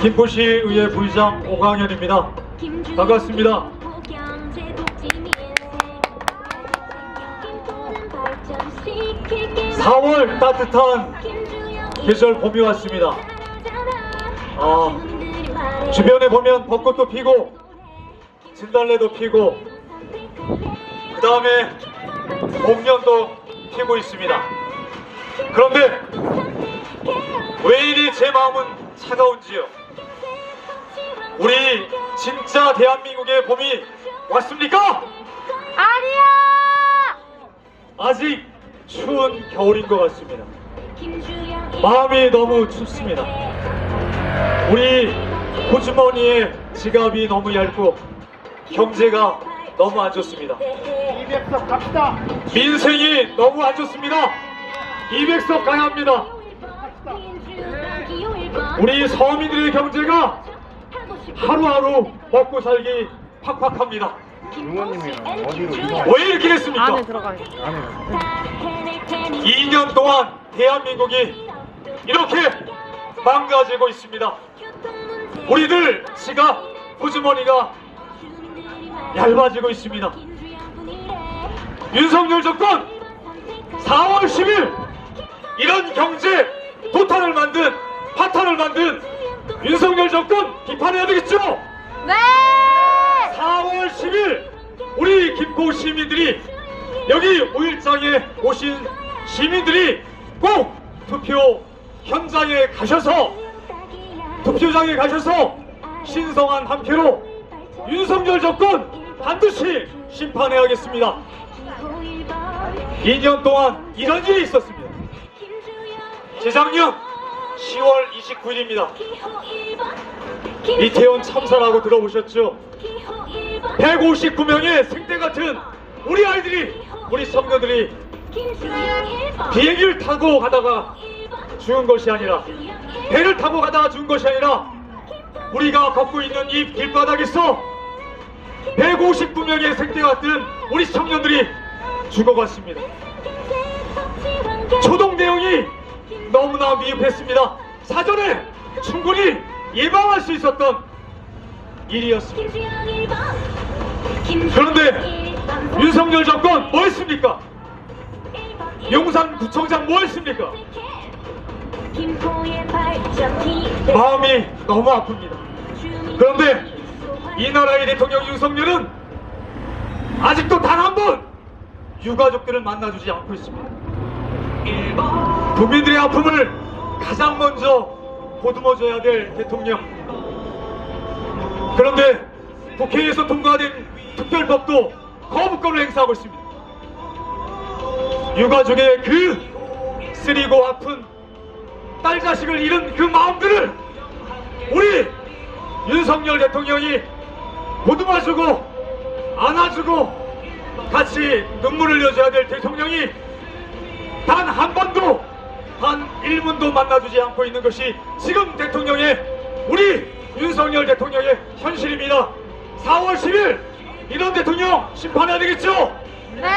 김포시의회 부의장 오광현입니다. 반갑습니다. 4월 따뜻한 계절 봄이 왔습니다. 아, 주변에 보면 벚꽃도 피고 진달래도 피고 그 다음에 목련도 피고 있습니다. 그런데 왜 이리 제 마음은 차가운지요? 우리 진짜 대한민국의 봄이 왔습니까? 아니야! 아직 추운 겨울인 것 같습니다. 마음이 너무 춥습니다. 우리 호주머니에 지갑이 너무 얇고 경제가 너무 안 좋습니다. 200석 갑시다. 민생이 너무 안 좋습니다. 200석 가야 합니다. 우리 서민들의 경제가 하루하루 먹고 살기 팍팍합니다. 어디로? 왜 이렇게 됐습니까? 안에 들어가요. 안에 2년 동안 대한민국이 이렇게 망가지고 있습니다. 우리들 지갑, 호주머니가 얇아지고 있습니다. 윤석열 정권 4월 10일 이런 경제 도탄을 만든 파탄을 만든 윤석열 정권 비판해야 되겠죠? 네! 4월 10일 우리 김포 시민들이 여기 5일장에 오신 시민들이 꼭 투표 현장에 가셔서 투표장에 가셔서 신성한 한 표로 윤석열 정권 반드시 심판해야겠습니다. 2년 동안 이런 일이 있었습니다. 재작년 10월 29일입니다. 이태원 참사라고 들어보셨죠? 159명의 생태 같은 우리 아이들이 우리 청년들이 비행기를 타고 가다가 죽은 것이 아니라 배를 타고 가다가 죽은 것이 아니라 우리가 걷고 있는 이 길바닥에서 159명의 생태 같은 우리 청년들이 죽어갔습니다. 대응이 너무나 미흡했습니다. 사전에 충분히 예방할 수 있었던 일이었습니다. 그런데 윤석열 정권 뭐 했습니까? 용산구청장 뭐 했습니까? 마음이 너무 아픕니다. 그런데 이 나라의 대통령 윤석열은 아직도 단 한 번 유가족들을 만나주지 않고 있습니다. 국민들의 아픔을 가장 먼저 보듬어줘야 될 대통령. 그런데 국회에서 통과된 특별법도 거부권을 행사하고 있습니다. 유가족의 그 쓰리고 아픈 딸 자식을 잃은 그 마음들을 우리 윤석열 대통령이 보듬어주고 안아주고 같이 눈물을 흘려줘야 될 대통령이 단 한 번도 단 1분도 만나주지 않고 있는 것이 지금 대통령의 우리 윤석열 대통령의 현실입니다. 4월 10일 이런 대통령 심판해야 되겠죠? 네!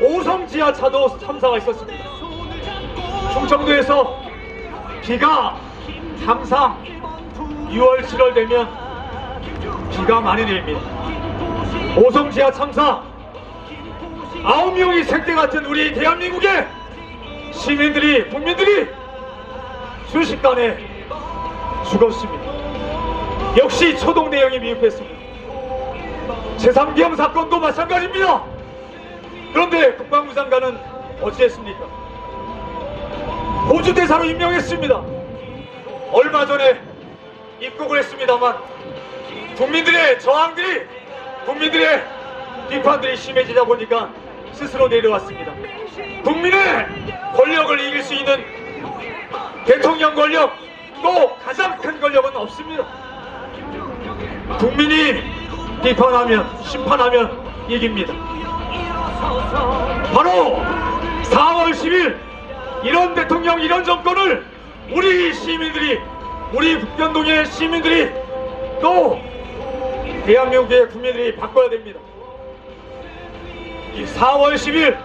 오성 지하차도 참사가 있었습니다. 충청도에서 비가 항상 6월 7월 되면 비가 많이 내립니다. 오성 지하 참사 아홉 명이 생태 같은 우리 대한민국의 시민들이 국민들이 순식간에 죽었습니다. 역시 초동 대응이 미흡했습니다. 제3기형 사건도 마찬가지입니다. 그런데 국방부 장관은 어찌했습니까? 호주 대사로 임명했습니다. 얼마 전에 입국을 했습니다만 국민들의 저항들이 국민들의 비판들이 심해지다 보니까 스스로 내려왔습니다. 국민의 권력을 이길 수 있는 대통령 권력 또 가장 큰 권력은 없습니다. 국민이 비판하면 심판하면 이깁니다. 바로 4월 10일 이런 대통령 이런 정권을 우리 시민들이 우리 북변동의 시민들이 또 대한민국의 국민들이 바꿔야 됩니다. 이 4월 10일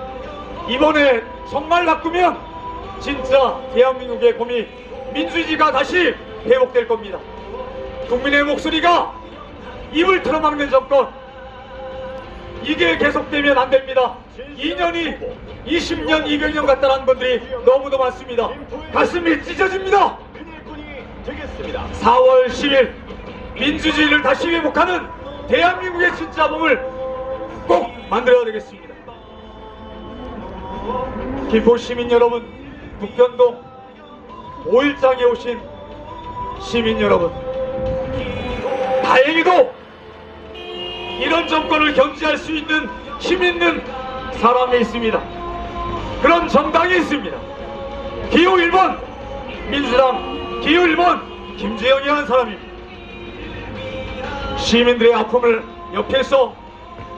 이번에 정말 바꾸면 진짜 대한민국의 봄이 민주주의가 다시 회복될 겁니다. 국민의 목소리가 입을 틀어막는 정권 이게 계속되면 안 됩니다. 2년이 20년, 200년 같다는 분들이 너무도 많습니다. 가슴이 찢어집니다. 큰일꾼이 되겠습니다. 4월 10일 민주주의를 다시 회복하는 대한민국의 진짜 몸을 꼭 만들어야 되겠습니다. 김포 시민 여러분, 북변동 5일장에 오신 시민 여러분, 다행히도 이런 정권을 견제할 수 있는 힘 있는 사람이 있습니다. 그런 정당이 있습니다. 기호 1번 민주당 기호 1번 김주영이라는 사람입니다. 시민들의 아픔을 옆에서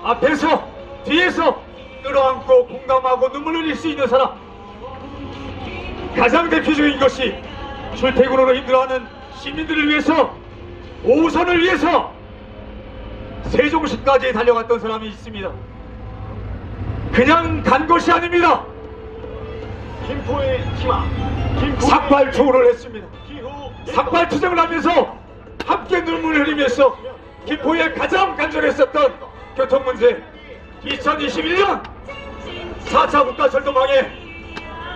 앞에서 뒤에서 끌어안고 공감하고 눈물 흘릴 수 있는 사람 가장 대표적인 것이 출퇴근으로 힘들어하는 시민들을 위해서 5호선을 위해서 세종시까지 달려갔던 사람이 있습니다. 그냥 간 것이 아닙니다. 김포의 희망. 삭발 투구를 했습니다. 삭발 투쟁을 하면서 함께 눈물을 흘리면서 김포에 가장 간절했었던 교통 문제 2021년 4차 국가 철도망에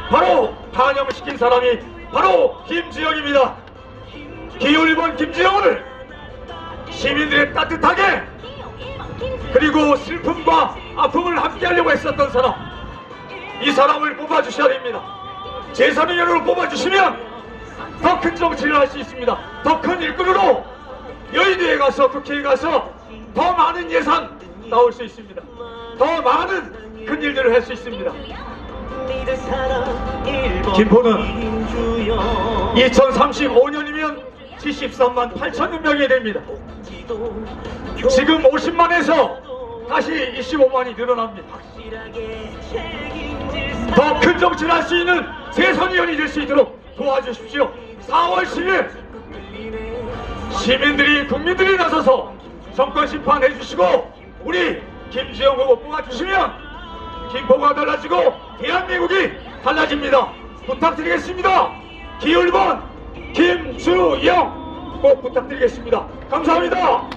바로 반영시킨 사람이 바로 김지영입니다. 기호 1번 김지영을 시민들의 따뜻하게 그리고 슬픔과 아픔을 함께 하려고 했었던 사람 이 사람을 뽑아주셔야 됩니다. 제3의견으로 뽑아주시면 더 큰 정치를 할 수 있습니다. 더 큰 일꾼으로 여의도에 가서 국회에 가서 더 많은 예산 나올 수 있습니다. 더 많은 큰 일들을 할 수 있습니다. 김포는 2035년이면 73만 8천여 명이 됩니다. 지금 50만에서 다시 25만이 늘어납니다. 더 큰 정치를 할 수 있는 세선위원이 될 수 있도록 도와주십시오. 4월 10일 시민들이 국민들이 나서서 정권 심판해 주시고 우리 김지영 후보 뽑아주시면 김포가 달라지고 대한민국이 달라집니다. 부탁드리겠습니다. 기호 1번 김주영 꼭 부탁드리겠습니다. 감사합니다.